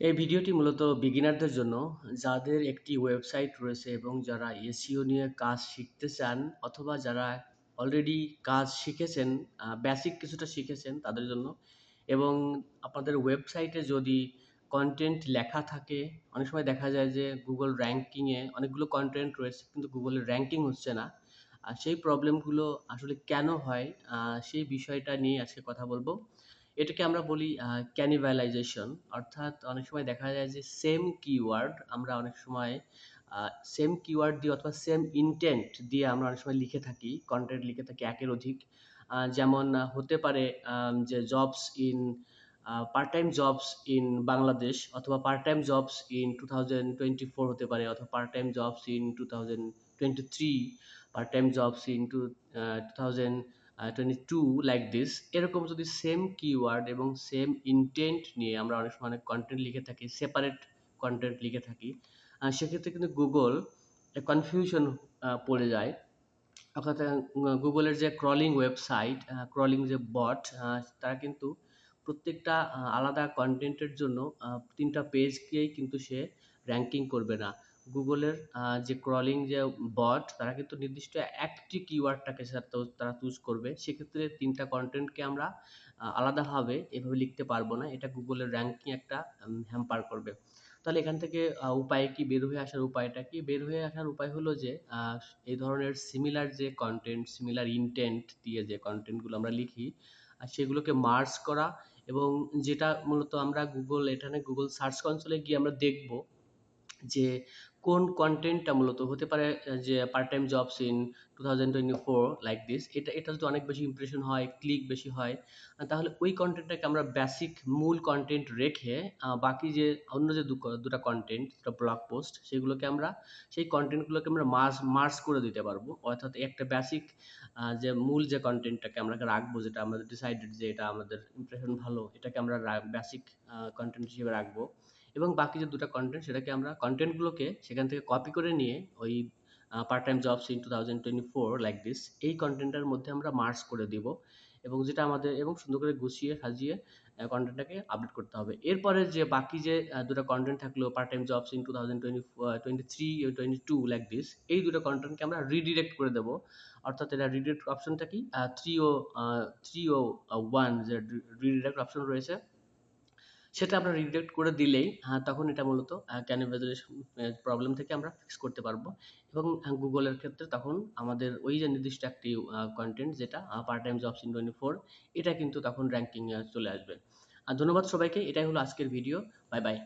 এই ভিডিওটি মূলত বিগিনারদের জন্য, যাদের একটি ওয়েবসাইট রয়েছে এবং যারা এসিও নিয়ে কাজ শিখতে চান অথবা যারা অলরেডি কাজ শিখেছেন বেসিক কিছুটা শিখেছেন তাদের জন্য এবং আপনাদের ওয়েবসাইটে যদি কন্টেন্ট লেখা থাকে, অনেক সময় দেখা যায় যে গুগল র্যাঙ্কিংয়ে অনেকগুলো কন্টেন্ট রয়েছে কিন্তু গুগলের র্যাঙ্কিং হচ্ছে না। আর সেই প্রবলেমগুলো আসলে কেন হয় সেই বিষয়টা নিয়ে আজকে কথা বলব। এটাকে আমরা বলি ক্যানিভালাইজেশন অর্থাৎ অনেক সময় দেখা যায় যে সেম কিওয়ার্ড আমরা অনেক সময় সেম কিওয়ার্ড দিয়ে অথবা সেম ইনটেন্ট দিয়ে আমরা অনেক সময় লিখে থাকি কন্টেন্ট লিখে থাকি একের অধিক। যেমন হতে পারে যে jobs in part time jobs in Bangladesh অথবা part time jobs in two thousand twenty four হতে পারে অথবা part time jobs in two thousand twenty three part time jobs in two two thousand twenty two like this এরকম যদি same keyword এবং same intent নিয়ে আমরা অনেক সময় অনেক কন্টেন্ট লিখে থাকি সেপারেট কন্টেন্ট লিখে থাকি সেক্ষেত্রে কিন্তু গুগল কনফিউশন পড়ে যায়। অর্থাৎ গুগলের যে ক্রলিং ওয়েবসাইট ক্রলিং যে বট তারা কিন্তু প্রত্যেকটা আলাদা কন্টেন্টের জন্য তিনটা পেজকেই কিন্তু সে র্যাঙ্কিং করবে না। গুগলের যে ক্রলিং যে বট তারা কিন্তু নির্দিষ্ট একটি কিওয়ার্ডটাকে তারা চুজ করবে। সেক্ষেত্রে তিনটা কন্টেন্টকে আমরা আলাদাভাবে এভাবে লিখতে পারব না। এটা গুগলের র্যাঙ্কিং একটা হ্যাম্পার করবে। তাহলে এখান থেকে উপায় কি? বের হয়ে আসার উপায়টা কি? বের হয়ে আসার উপায় হলো যে এই ধরনের সিমিলার যে কন্টেন্ট সিমিলার ইনটেন্ট দিয়ে যে কন্টেন্টগুলো আমরা লিখি সেগুলোকে মার্চ করা এবং যেটা মূলত আমরা গুগল এখানে গুগল সার্চ কনসোলে গিয়ে আমরা দেখব যে কোন কন্টেন্টটা মূলত? হতে পারে যে part time jobs in two thousand twenty four like this এটা এটা যদি অনেক বেশি ইমপ্রেশন হয় ক্লিক বেশি হয় তাহলে ওই কন্টেন্টটাকে আমরা বেসিক মূল কন্টেন্ট রেখে বাকি যে অন্য যে দুটা কন্টেন্ট দুটা ব্লগ পোস্ট সেগুলোকে আমরা, সেই কন্টেন্টগুলোকে আমরা মার্স মার্স করে দিতে পারব। অর্থাৎ একটা বেসিক যে মূল যে কন্টেন্টটাকে আমরা রাখব, যেটা আমাদের ডিসাইডেড যে এটা আমাদের ইমপ্রেশন ভালো, এটাকে আমরা বেসিক কন্টেন্ট হিসেবে রাখব। এবং বাকি যে দুটো কন্টেন্ট সেটাকে আমরা কন্টেন্টগুলোকে সেখান থেকে কপি করে নিয়ে ওই part time jobs in two thousand twenty four like this এই কন্টেন্টের মধ্যে আমরা মার্চ করে দিব এবং যেটা আমাদের, এবং সুন্দর করে গুছিয়ে সাজিয়ে কন্টেন্টটাকে আপডেট করতে হবে। এরপরে যে বাকি যে দুটো কন্টেন্ট থাকল part time jobs in two thousand twenty twenty three twenty two like this এই দুটো কন্টেন্টকে আমরা রিডিরেক্ট করে দেবো। অর্থাৎ এটা রিডিরেক্ট অপশনটা কি? Three o three o one যে রিডিরেক্ট অপশন রয়েছে সেটা আমরা রিডাক্ট করে দিলেই হ্যাঁ তখন এটা মূলত ক্যানিভালাইজেশন প্রবলেম থেকে আমরা ফিক্স করতে পারব। এবং গুগলের ক্ষেত্রে তখন আমাদের ওই যে নির্দিষ্ট একটি কন্টেন্ট যেটা part time jobs in twenty four এটা কিন্তু তখন র্যাঙ্কিংয়ে চলে আসবে। আর ধন্যবাদ সবাইকে, এটাই হলো আজকের ভিডিও বাই বাই